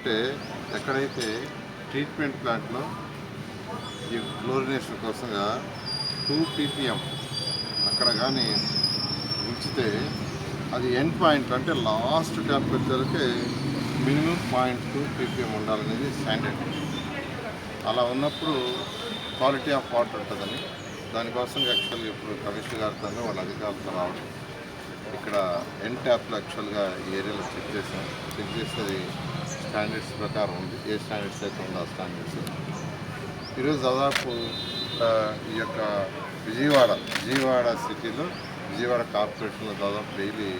ఏంటంటే ఎక్కడైతే ట్రీట్మెంట్ ప్లాంట్లో ఈ క్లోరినేషన్ కోసంగా టూ పీపీఎం అక్కడ కానీ ఉంచితే అది ఎండ్ పాయింట్ అంటే లాస్ట్ టెంపరేచర్కి మినిమం పాయింట్ టూ పీపీఎం ఉండాలనేది స్టాండర్డ్. అలా ఉన్నప్పుడు క్వాలిటీ ఆఫ్ వాటర్ ఉంటుందని దానికోసం యాక్చువల్గా ఇప్పుడు కమిషనర్ గారితో వాళ్ళ అధికారులతో రావడం. ఇక్కడ ఎన్ ట్యాప్లో యాక్చువల్గా ఈ ఏరియాలో చెక్ చేసాం. చెక్ చేస్తే స్టాండర్డ్స్ ప్రకారం ఉంది. ఏ స్టాండర్డ్స్ అయితే ఉందో ఆ స్టాండర్డ్స్ ఈరోజు దాదాపు ఈ యొక్క విజయవాడ విజయవాడ సిటీలో విజయవాడ కార్పొరేషన్లో దాదాపు డైలీ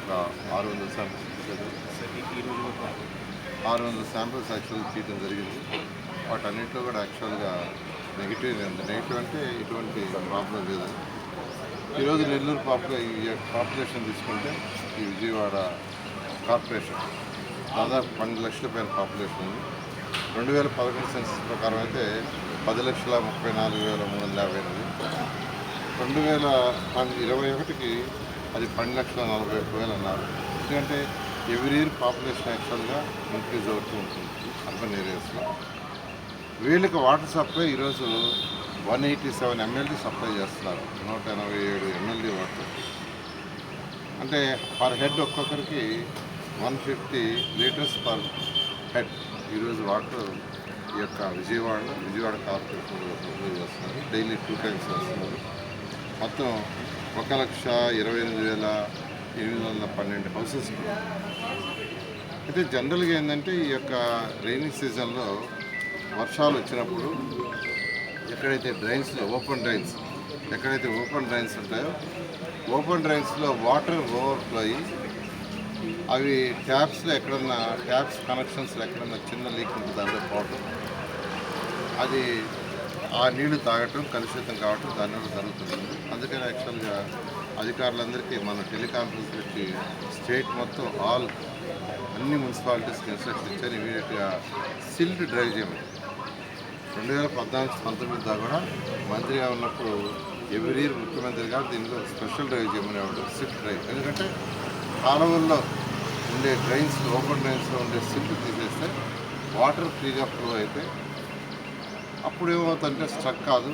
ఒక ఆరు వందల శాంపిల్స్ ఇచ్చారు ఆరు వందల శాంపిల్స్ యాక్చువల్గా తీయడం జరిగింది. వాటన్నింటిలో కూడా యాక్చువల్గా నెగిటివ్ ఉంది నెగిటివ్ అంటే ఇటువంటి ప్రాబ్లం లేదు. ఈరోజు నెల్లూరు పాపులే ఈ పాపులేషన్ తీసుకుంటే ఈ విజయవాడ కార్పొరేషన్ దాదాపు పన్నెండు లక్షల పైన పాపులేషన్ ఉంది. రెండు వేల పదకొండు సెన్సస్ ప్రకారం అయితే పది లక్షల ముప్పై నాలుగు వేల మూడు వందల యాభై ఎనిమిది. రెండు వేల ఇరవై ఒకటికి అది పన్నెండు లక్షల నలభై ఒక్క వేలు అన్నారు. ఎందుకంటే ఎవ్రీ ఇయర్ పాపులేషన్ యాక్చువల్గా ఇంక్రీజ్ అవుతూ ఉంటుంది అర్బన్ ఏరియాస్లో. వీళ్ళకి వాటర్ సప్లై ఈరోజు one eighty seven MLD supply చేస్తున్నారు. నూట ఎనభై ఏడు ఎంఎల్డీ వాటర్. అంటే పర్ హెడ్ ఒక్కొక్కరికి one fifty litres per head. ఈరోజు వాటర్ ఈ యొక్క Vijayawada Vijayawada corporation supply daily two times వస్తున్నారు మొత్తం ఒక లక్ష ఇరవై ఎనిమిది వేల ఎనిమిది వందల పన్నెండు హౌసెస్. అయితే జనరల్గా ఏంటంటే ఈ యొక్క రైనీ సీజన్లో వర్షాలు వచ్చినప్పుడు ఎక్కడైతే డ్రైన్స్లో ఓపెన్ డ్రైన్స్ ఎక్కడైతే ఓపెన్ డ్రైన్స్ ఉంటాయో ఓపెన్ డ్రైన్స్లో వాటర్ ఓవర్ఫ్లో అయ్యి అవి ట్యాప్స్లో ఎక్కడన్నా ట్యాప్స్ కనెక్షన్స్లో ఎక్కడన్నా చిన్న లీక్ ఉంటుంది దాంట్లో పోవడం అది ఆ నీళ్ళు తాగటం కలుషితం కావటం దానివల్ల జరుగుతుంది. అందుకని యాక్చువల్గా అధికారులందరికీ మన టెలికాన్ఫరెన్స్ పెట్టి స్టేట్ మొత్తం ఆల్ అన్ని మున్సిపాలిటీస్కి ఇన్స్ట్రక్షన్ ఇచ్చారు. ఇమీడియట్గా సిల్ట్ డ్రైవ్ చేయమని. రెండు వేల పద్నాలుగు పంతొమ్మిది దాకా కూడా మంత్రిగా ఉన్నప్పుడు ఎవ్రీ ఇయర్ ముఖ్యమంత్రి గారు దీనిలో స్పెషల్ డ్రైవ్ చేయమనేవాడు సిల్ట్ డ్రైవ్. ఎందుకంటే కాలువల్లో ఉండే డ్రైన్స్ ఓపెన్ డ్రైన్స్లో ఉండే సిల్ట్ తీసేస్తే వాటర్ ఫ్రీగా ఫ్లో అయితే అప్పుడు ఏమవుతుందంటే స్ట్రక్ కాదు.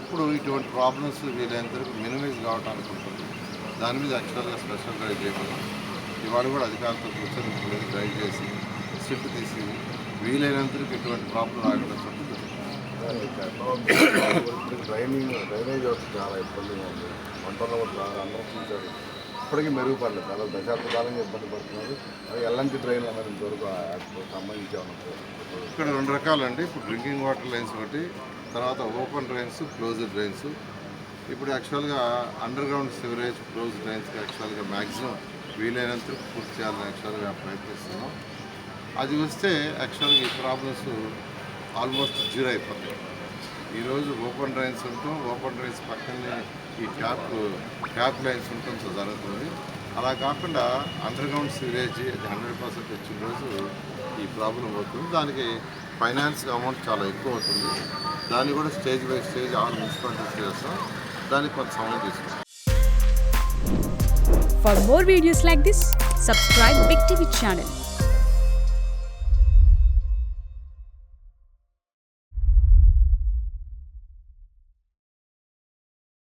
అప్పుడు ఇటువంటి ప్రాబ్లమ్స్ వీలైనంత వరకు మినిమైజ్ కావడానికి ఉంటుంది. దాని మీద యాక్చువల్గా స్పెషల్ డ్రైవ్ చేయమని ఇవాళ కూడా అధికారులతో కూర్చొని డ్రైవ్ చేసి సిల్ట్ తీసి వీలైనంత వరకు ఇటువంటి ప్రాబ్లం రాకుండా చెప్పి డ్రైనింగ్ డ్రైనేజ్ వ్యవస్థ చాలా ఇబ్బందిగా ఉంది. వంటల్లో అందరూ చూశారు ఇప్పటికీ మెరుగుపడలేదు. చాలా దశాబ్ద కాలంగా ఇబ్బంది పడుతున్నారు. అది ఎల్లంటి డ్రైన్లు అన్నది ఇంతవరకు సంబంధించి ఇక్కడ రెండు రకాలండి. ఇప్పుడు డ్రింకింగ్ వాటర్ లైన్స్ ఒకటి తర్వాత ఓపెన్ డ్రైన్స్ క్లోజ్డ్ డ్రైన్స్. ఇప్పుడు యాక్చువల్గా అండర్ గ్రౌండ్ సివరేజ్ క్లోజ్ డ్రైన్స్కి యాక్చువల్గా మ్యాక్సిమం వీలైనంత పూర్తి చేయాలని యాక్చువల్గా ప్రయత్నిస్తున్నాం. అది వస్తే యాక్చువల్గా ఈ ప్రాబ్లమ్స్ ఆల్మోస్ట్ జీరో అయిపోతాయి. ఈరోజు ఓపెన్ డ్రైన్స్ ఉంటాం. ఓపెన్ డ్రైన్స్ పక్కనే ఈ ట్యాప్ ట్యాప్ లైన్స్ ఉండటం జరుగుతుంది అలా కాకుండా అండర్గ్రౌండ్ సివరేజ్ అది హండ్రెడ్ పర్సెంట్ వచ్చిన రోజు ఈ ప్రాబ్లం అవుతుంది. దానికి ఫైనాన్స్ అమౌంట్ చాలా ఎక్కువ అవుతుంది. దాన్ని కూడా stage by stage all municipalities చేస్తాం. దానికి కొంత సమయం తీసుకుంటాం. For more videos like this, subscribe Big TV channel.